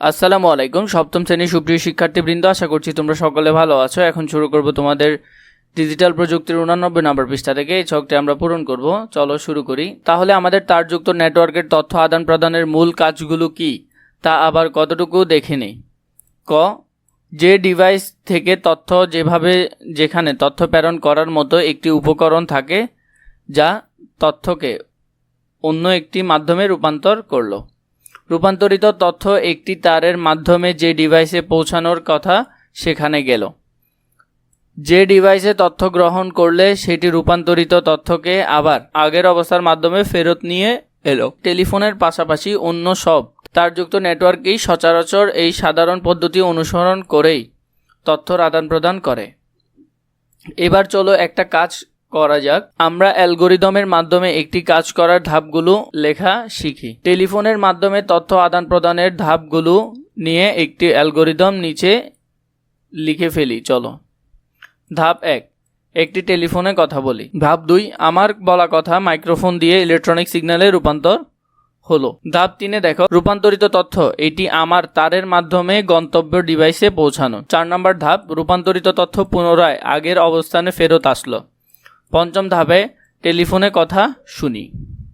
আসসালামু আলাইকুম। সপ্তম শ্রেণির সুপ্রিয় শিক্ষার্থীবৃন্দ, আশা করছি তোমরা সকলে ভালো আছো। এখন শুরু করব তোমাদের ডিজিটাল প্রযুক্তির উনানব্বই নম্বর পৃষ্ঠা থেকে। এই ছকটি আমরা পূরণ করব। চলো শুরু করি। তাহলে আমাদের তারযুক্ত নেটওয়ার্কের তথ্য আদান প্রদানের মূল কাজগুলো কি? তা আবার কতটুকু দেখে নেই। ক, যে ডিভাইস থেকে তথ্য যেভাবে যেখানে তথ্য প্রেরণ করার মতো একটি উপকরণ থাকে, যা তথ্যকে অন্য একটি মাধ্যমে রূপান্তর করল। রূপান্তরিত তথ্য একটি তারের মাধ্যমে যে ডিভাইসে পৌঁছানোর কথা সেখানে গেল। যে ডিভাইসে তথ্য গ্রহণ করলে সেটি রূপান্তরিত তথ্যকে আবার আগের অবস্থার মাধ্যমে ফেরত নিয়ে এলো। টেলিফোনের পাশাপাশি অন্য সব তারযুক্ত নেটওয়ার্কেই সচরাচর এই সাধারণ পদ্ধতি অনুসরণ করেই তথ্যর আদান প্রদান করে। এবার চলো একটা কাজ করা যাক। আমরা অ্যালগোরিদমের মাধ্যমে একটি কাজ করার ধাপগুলো লেখা শিখি। টেলিফোনের মাধ্যমে তথ্য আদান প্রদানের ধাপগুলো নিয়ে একটি অ্যালগোরিদম নিচে লিখে ফেলি, চলো। ধাপ এক, একটি টেলিফোনে কথা বলি। ধাপ দুই, আমার বলা কথা মাইক্রোফোন দিয়ে ইলেকট্রনিক সিগন্যালে রূপান্তর হলো। ধাপ তিনে দেখো, রূপান্তরিত তথ্য, এটি আমার তারের মাধ্যমে গন্তব্য ডিভাইসে পৌঁছানো। চার নম্বর ধাপ, রূপান্তরিত তথ্য পুনরায় আগের অবস্থানে ফেরত আসলো। পঞ্চম ধাপে টেলিফোনে কথা শুনি।